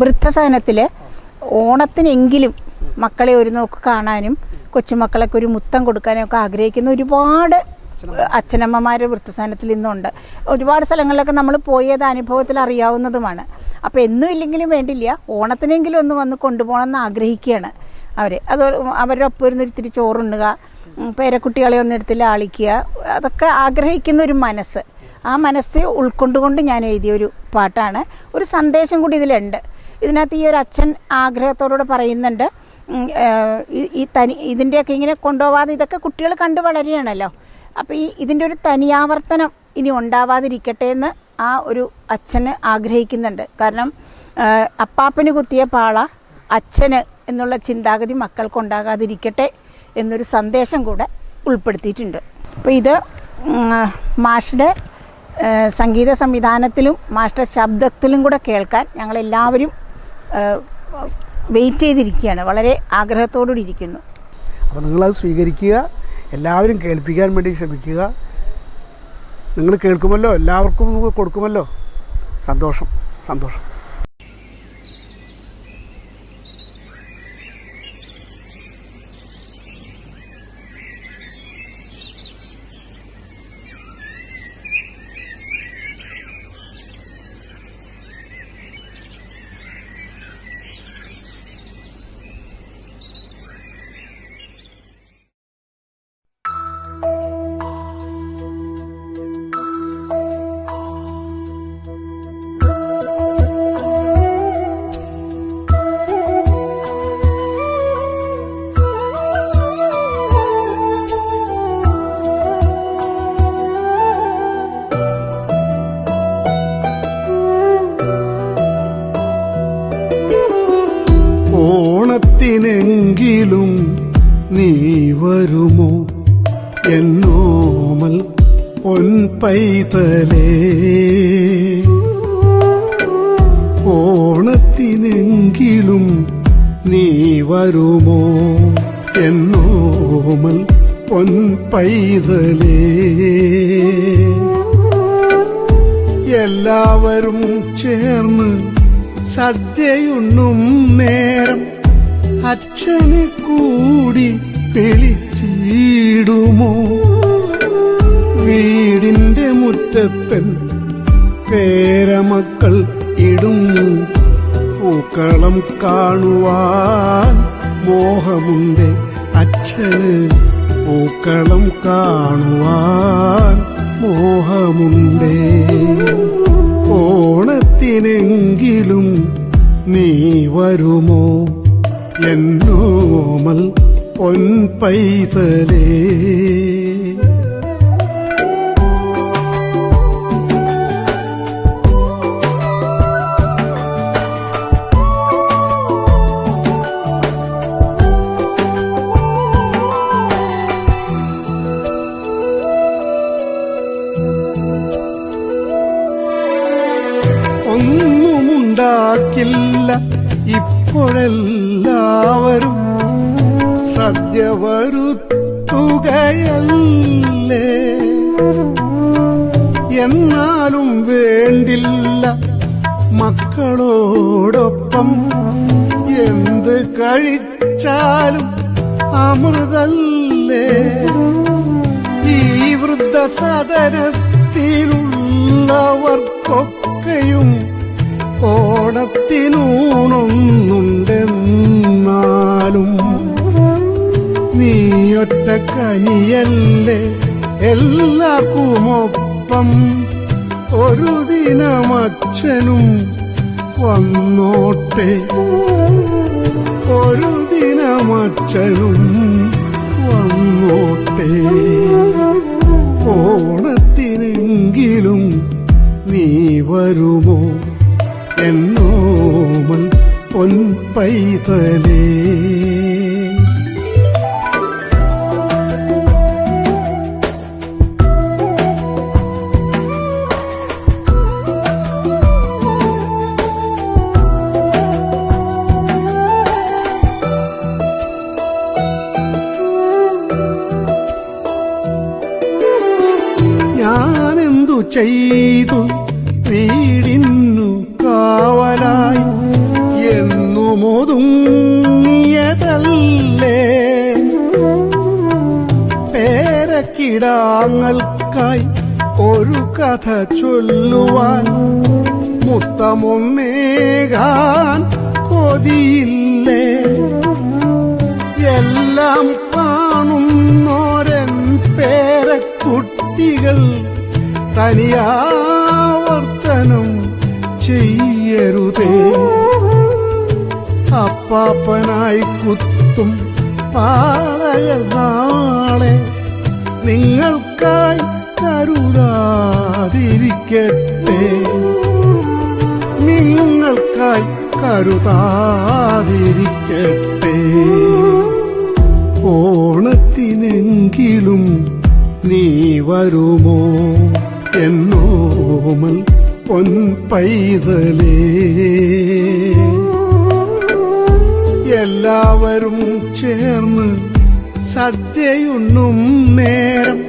വൃദ്ധസദനത്തിൽ ഓണത്തിനെങ്കിലും മക്കളെ ഒരു നോക്ക് കാണാനും കൊച്ചുമക്കളൊക്കെ ഒരു മുത്തം കൊടുക്കാനും ഒക്കെ ആഗ്രഹിക്കുന്ന ഒരുപാട് അച്ഛനമ്മമാർ വൃത്തസാനത്തിൽ ഇന്നുണ്ട്. ഒരുപാട് സ്ഥലങ്ങളിലൊക്കെ നമ്മൾ പോയത് അനുഭവത്തിൽ അറിയാവുന്നതുമാണ്. അപ്പോൾ എന്നും ഇല്ലെങ്കിലും വേണ്ടില്ല ഓണത്തിനെങ്കിലും ഒന്ന് വന്ന് കൊണ്ടുപോകണമെന്ന് ആഗ്രഹിക്കുകയാണ് അവർ അത് അവരുടെ ഒപ്പം ഇരുന്ന് ഇത്തിരി ചോറുണ്ണുക പേരക്കുട്ടികളെ ഒന്ന് എടുത്ത് ലാളിക്കുക അതൊക്കെ ആഗ്രഹിക്കുന്ന ഒരു മനസ്സ്. ആ മനസ്സ് ഉൾക്കൊണ്ടുകൊണ്ട് ഞാൻ എഴുതിയ ഒരു പാട്ടാണ്. ഒരു സന്ദേശം കൂടി ഇതിലുണ്ട്. ഇതിനകത്ത് ഈ ഒരു അച്ഛൻ ആഗ്രഹത്തോടുകൂടെ പറയുന്നുണ്ട് ഈ- തനി ഇതിന്റെയൊക്കെ ഇങ്ങനെ കൊണ്ടുപോവാതെ ഇതൊക്കെ കുട്ടികൾ കണ്ടു വളരുകയാണല്ലോ. അപ്പോൾ ഈ ഇതിന്റെ ഒരു തനിയാവർത്തനം ഇനി ഉണ്ടാവാതിരിക്കട്ടെ എന്ന് ആ ഒരു അച്ഛന് ആഗ്രഹിക്കുന്നുണ്ട്. കാരണം അപ്പാപ്പന് കുത്തിയ പാള അച്ഛന് എന്നുള്ള ചിന്താഗതി മക്കൾക്കുണ്ടാകാതിരിക്കട്ടെ എന്നൊരു സന്ദേശം കൂടെ ഉൾപ്പെടുത്തിയിട്ടുണ്ട്. അപ്പോൾ ഇത് മാഷ്ടെ സംഗീത സംവിധാനത്തിലും മാഷ്ടെ ശബ്ദത്തിലും കൂടെ കേൾക്കാൻ ഞങ്ങളെല്ലാവരും വെയിറ്റ് ചെയ്തിരിക്കുകയാണ്. വളരെ ആഗ്രഹത്തോടുകൂടി ഇരിക്കുന്നു. അപ്പോൾ നിങ്ങളത് സ്വീകരിക്കുക എല്ലാവരും കേൾപ്പിക്കാൻ വേണ്ടി ശ്രമിക്കുക. നിങ്ങൾ കേൾക്കുമല്ലോ എല്ലാവർക്കും കൊടുക്കുമല്ലോ. സന്തോഷം സന്തോഷം. ഓണത്തിനെങ്കിലും നീ വരുമോ? എന്നോമൽ പൊൻപൈതലേ ഓണത്തിനെങ്കിലും നീ വരുമോ? എന്നോമൽ പൊൻപൈതലേ എല്ലാവരും ചേർന്ന് സദ്യയുണ്ണും നേരം അച്ഛനെ കൂടി പിളിച്ചിടുമോ വീടിന്റെ മുറ്റത്തൻ പേരമക്കൾ ഇടും. പൂക്കളം കാണുവാൻ മോഹമുണ്ട് അച്ഛന്. പൂക്കളം കാണുവാൻ മോഹമുണ്ട്. ഓണത്തിനെങ്കിലും നീ വരുമോ? എന്നോമൽ പൊൻപൈതലേ. ഒന്നുമുണ്ടാക്കില്ല ഇപ്പോഴെല്ലാവരും സദ്യ വരുത്തുകയല്ലേ? എന്നാലും വേണ്ടില്ല മക്കളോടൊപ്പം എന്ത് കഴിച്ചാലും അമൃതല്ലേ? ഈ വൃദ്ധസദനത്തിലുള്ളവർക്കൊക്കെയും ഓണത്തിനൂണൊന്നുണ്ടെന്നാലും കനിയല്ലേ എല്ലാവർക്കുമൊപ്പം ഒരു ദിനമച്ഛനും വന്നോട്ടെ. ഒരു ദിനമച്ഛനും വന്നോട്ടെ. ഓണത്തിനെങ്കിലും നീ വരുമോ? എന്നോമൽ പൊൻപൈതലേ. ചെയ്തു വീടിന്നു കാവലായി. എന്നു ഒതുങ്ങിയതല്ലേ പേരക്കിടാങ്ങൾക്കായി ഒരു കഥ ചൊല്ലുവാൻ മുത്തമൊന്നേകാൻ കൊതിയില്ലേ. തനിയാവർത്തനം ചെയ്യരുതേ. അപ്പാപ്പനായി കുത്തും പാളയ നാളെ നിങ്ങൾക്കായി കരുതാതിരിക്കട്ടെ. നിങ്ങൾക്കായി കരുതാതിരിക്കട്ടെ. ഓണത്തിനെങ്കിലും നീ വരുമോ? എന്നോമൽ പൊൻപൈതലേ എല്ലാവരും ചേർന്ന് സദ്യയുണ്ണും നേരം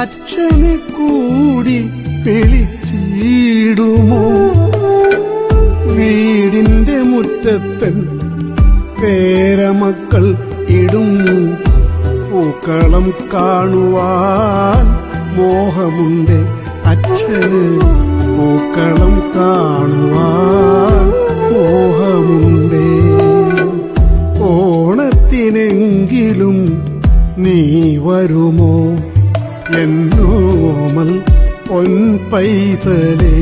അച്ഛനെ കൂടി വിളിച്ചിടുമോ വീടിന്റെ മുറ്റത്തൻ പേരമക്കൾ ഇടും പൂക്കളം കാണുവാൻ മോഹമുണ്ട്. അച്ഛന് പൂക്കളം കാണുവാൻ മോഹമുണ്ട്. ഓണത്തിനെങ്കിലും നീ വരുമോ? എന്നോമൽ പൊൻപൈതലേ.